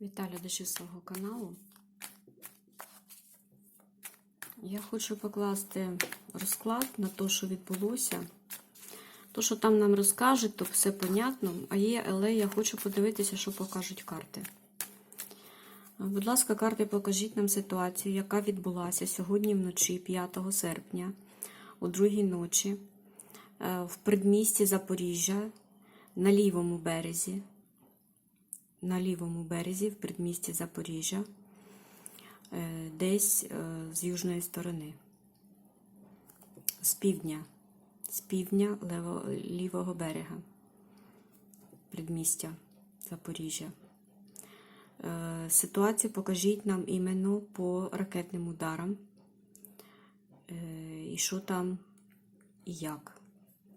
Вітаю глядачів свого каналу. Я хочу покласти розклад на те, що відбулося. То, що там нам розкажуть, то все понятно. А є, але я хочу подивитися, що покажуть карти. Будь ласка, карти, покажіть нам ситуацію, яка відбулася сьогодні вночі, 5 серпня, о другій ночі, е, в предмісті Запоріжжя, на лівому березі на лівому березі, в передмісті Запоріжжя, е, десь е, з южної сторони, з півдня, з півдня лівого берега, предмістя Запоріжжя. Е, Ситуацію покажіть нам іменно по ракетним ударам. І що там і як.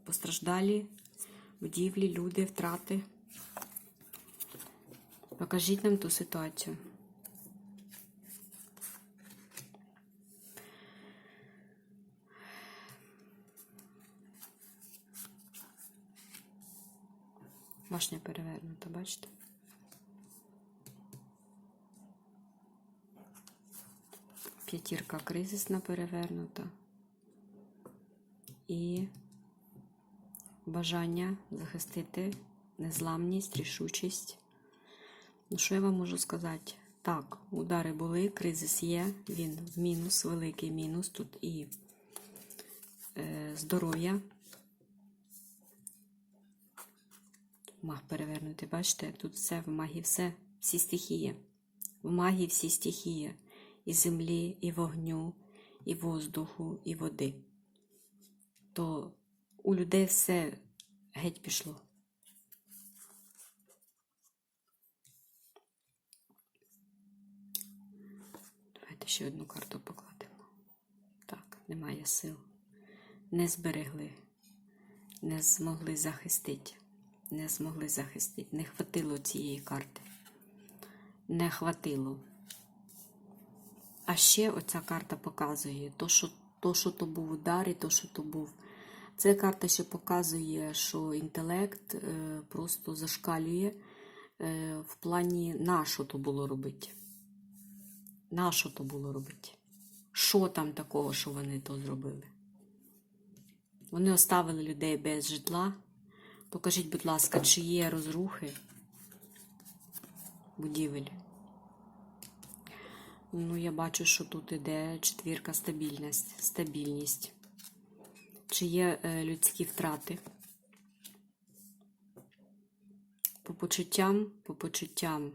Постраждалі будівлі, люди, втрати. Покажіть нам ту ситуацію. Башня перевернута, бачите? П'ятірка кризисна перевернута. І бажання захистити незламність, рішучість. Ну, що я вам можу сказати? Так, удари були, кризис є, він в мінус, великий мінус. Тут і е, здоров'я. Маг перевернути, бачите, тут все в магі, все, всі стихії. В магі всі стихії. І землі, і вогню, і воздуху, і води. То у людей все геть пішло. Давайте ще одну карту покладемо. Так, немає сил. Не зберегли, не змогли захистити. Не змогли захистити. Не хватило цієї карти. Не хватило. А ще оця карта показує то, що то, що то був удар, і то, що то був. Ця карта ще показує, що інтелект е, просто зашкалює е, в плані на що то було робити. На що то було робити? Що там такого, що вони то зробили? Вони оставили людей без житла. Покажіть, будь ласка, чи є розрухи будівель. Ну, я бачу, що тут іде четвірка стабільність. стабільність. Чи є е, людські втрати? По почуттям, по почуттям.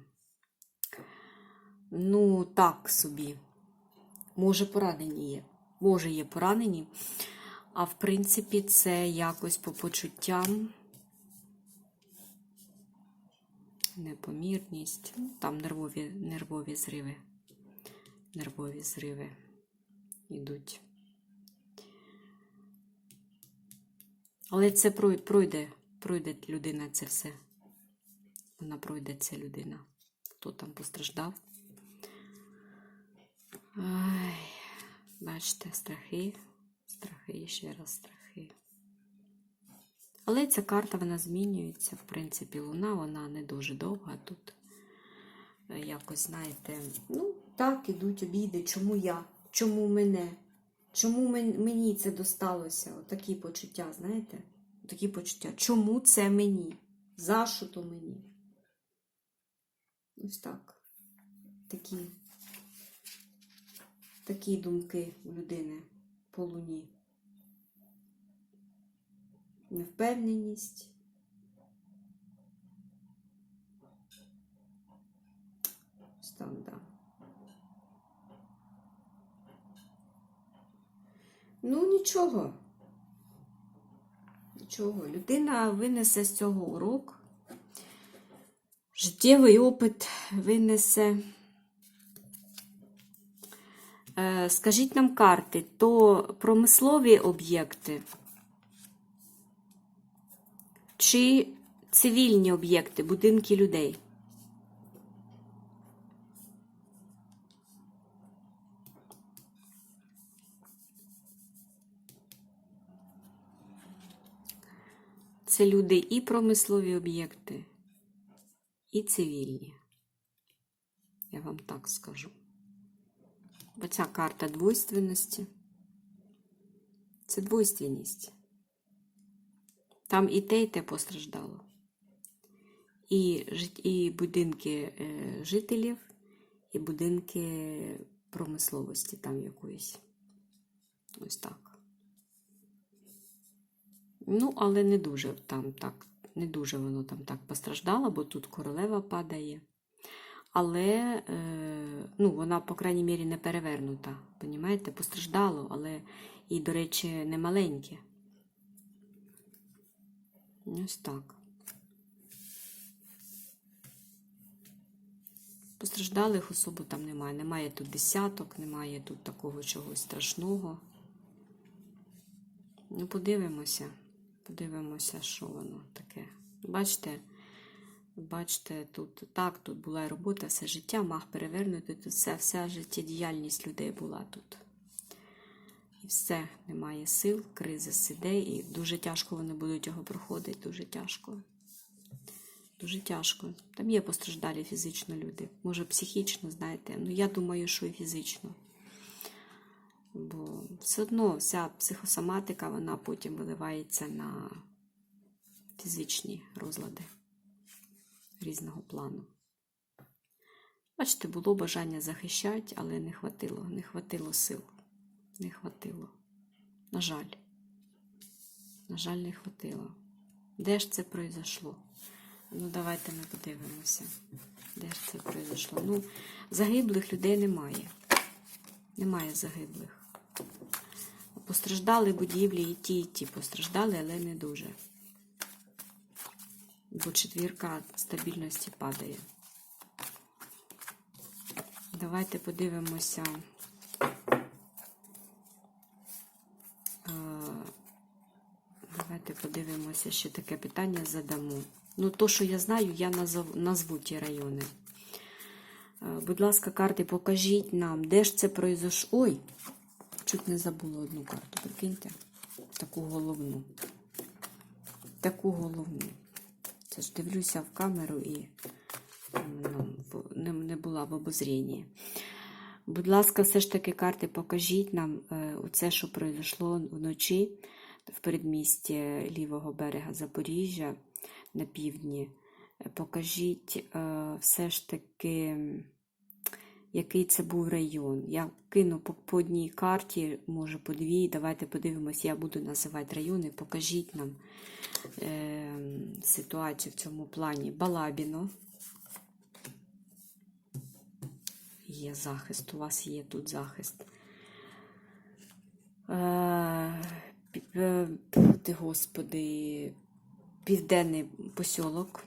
Ну, так собі. Може, поранені є. Може, є поранені. А в принципі, це якось по почуттям. Непомірність. Ну, Там нервові, нервові зриви. Нервові зриви йдуть. Але це пройде, пройде людина це все. Вона пройде ця людина. Хто там постраждав? Бачите, страхи, страхи ще раз страхи. Але ця карта вона змінюється. В принципі, луна, вона не дуже довга тут. Е, Якось, знаєте, ну, так, ідуть обіди. Чому я? Чому мене? Чому мені це досталося? Такі почуття, знаєте? Такі почуття. Чому це мені? За що то мені? Ось так. Такі, такі думки у людини по луні. Невпевненість. Ось да. Ну, нічого. Нічого. Людина винесе з цього урок. Життєвий опит винесе. Е, Скажіть нам карти, то промислові об'єкти чи цивільні об'єкти, будинки людей? Це люди і промислові об'єкти, і цивільні. Я вам так скажу. Бо ця карта двойственності. Це двойственність. Там і те, і те постраждало. І, і будинки е, жителів, і будинки промисловості там якоїсь. Ось так. Ну, але не дуже там так, не дуже воно там так постраждало, бо тут королева падає. Але е, ну, вона, по крайній мірі, не перевернута. Понімаєте? Постраждало, але і, до речі, не маленьке. Ось так. Постраждалих особо там немає. Немає тут десяток, немає тут такого чогось страшного. Ну, подивимося. Подивимося, що воно таке. Бачите, бачите, тут так, тут була робота, все життя, маг перевернути, тут все, вся життєдіяльність людей була тут. І все, немає сил, кризис іде, і дуже тяжко вони будуть його проходити, дуже тяжко. Дуже тяжко. Там є постраждалі фізично люди. Може, психічно, знаєте. Ну, я думаю, що і фізично. Бо все одно вся психосоматика, вона потім виливається на фізичні розлади різного плану. Бачите, було бажання захищати, але не хватило, не хватило сил. Не хватило. На жаль. На жаль, не хватило. Де ж це произошло? Ну, давайте ми подивимося. Де ж це произошло? Ну, загиблих людей немає. Немає загиблих. Постраждали будівлі і ті, і ті постраждали, але не дуже. Бо четвірка стабільності падає. Давайте подивимося. Е, Давайте подивимося, що таке питання задамо. Ну, то, що я знаю, я назву ті райони. Е, Будь ласка, карти, покажіть нам, де ж це произошло. Ой, чуть не забула одну карту, прикиньте. Таку головну. Таку головну. Це ж дивлюся в камеру і ну, не, не була в обозрінні. Будь ласка, все ж таки, карти, покажіть нам е, оце, що пройшло вночі в передмісті лівого берега Запоріжжя на півдні. Е, Покажіть е, все ж таки, який це був район. Я кину по, по одній карті, може по дві. Давайте подивимось, я буду називати райони. Покажіть нам е, ситуацію в цьому плані. Балабіно. Є захист, у вас є тут захист. Е, е, господи, південний посілок.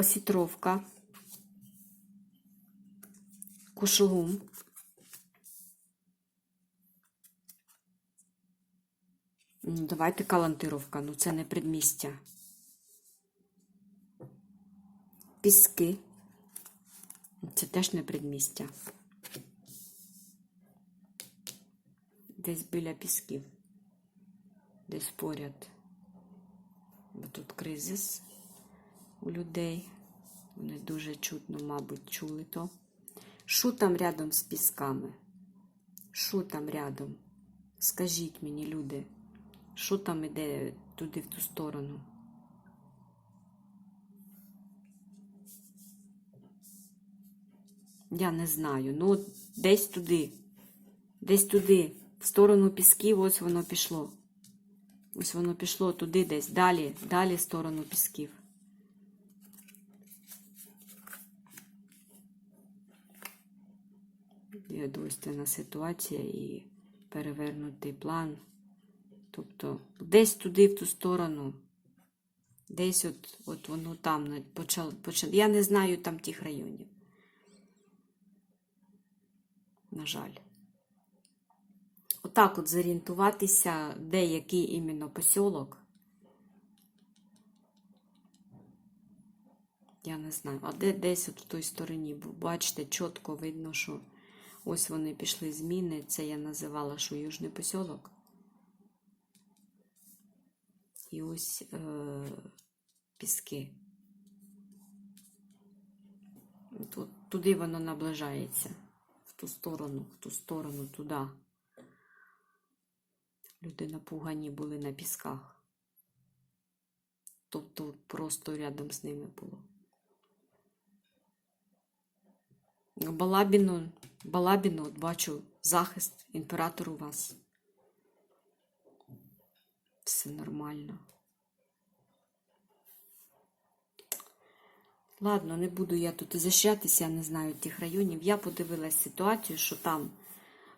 Осітровка. Кушугум. Ну, давайте Калантировка, ну це не предмістя. Піски. Це теж не предмістя. Десь біля пісків. Десь поряд. Бо тут кризис у людей. Вони дуже чутно, мабуть, чули то. Що там рядом з пісками? Що там рядом? Скажіть мені, люди, що там іде туди в ту сторону? Я не знаю. Ну, от десь туди. Десь туди. В сторону пісків, ось воно пішло. Ось воно пішло туди десь. Далі, далі в сторону пісків. Є двойственна ситуація і перевернутий план. Тобто, десь туди, в ту сторону. Десь от, от воно там почало, почало. Я не знаю там тих районів. На жаль. Отак от зорієнтуватися, де який іменно посілок. Я не знаю. А де десь от в той стороні. Бо Бачите, чітко видно, що ось вони пішли зміни. Це я називала, що Южний посілок. І ось е, піски. Тут, туди воно наближається. В ту сторону, в ту сторону, туди. Люди напугані були на пісках. Тобто просто рядом з ними було. Балабіну, Балабіну, от бачу, захист, імператор у вас. Все нормально. Ладно, не буду я тут защатися, я не знаю тих районів. Я подивилась ситуацію, що там,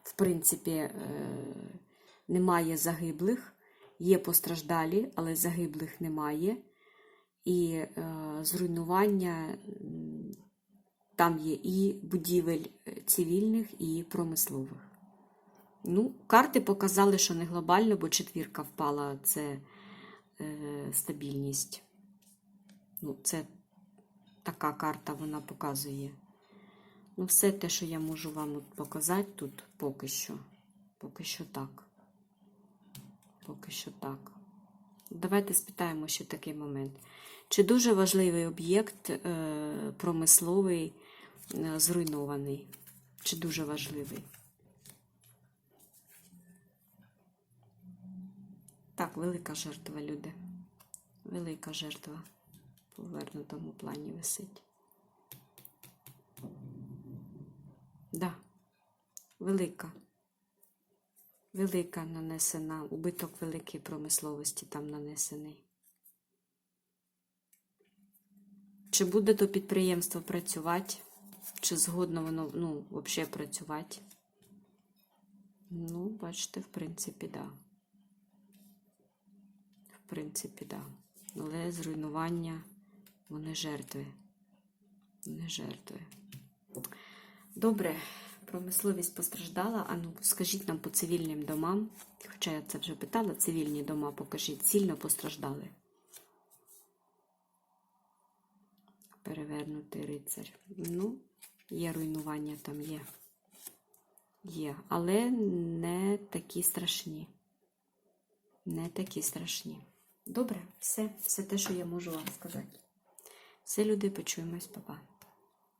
в принципі, е, немає загиблих, є постраждалі, але загиблих немає. І е, зруйнування там є і будівель е, цивільних, і промислових. Ну, карти показали, що не глобально, бо четвірка впала це е, стабільність. Ну, це така карта вона показує. Ну, все те, що я можу вам показати тут поки що. Поки що так. Поки що так. Давайте спитаємо ще такий момент. Чи дуже важливий об'єкт е, промисловий зруйнований? Чи дуже важливий? Так, велика жертва, люди. Велика жертва повернутому плані висить. Да, велика. Велика нанесена, убиток великої промисловості там нанесений. Чи буде то підприємство працювати? Чи згодно воно ну, взагалі працювати? Ну, бачите, в принципі, да. В принципі, да. Але зруйнування, вони жертви. Вони жертви. Добре, промисловість постраждала. А ну, скажіть нам по цивільним домам, хоча я це вже питала, цивільні дома покажіть, сильно постраждали. Перевернутий рицар. Ну, є руйнування там є. Є, але не такі страшні. Не такі страшні. Добре, все, все те, що я можу вам сказати. Все, люди, почуємось, папа.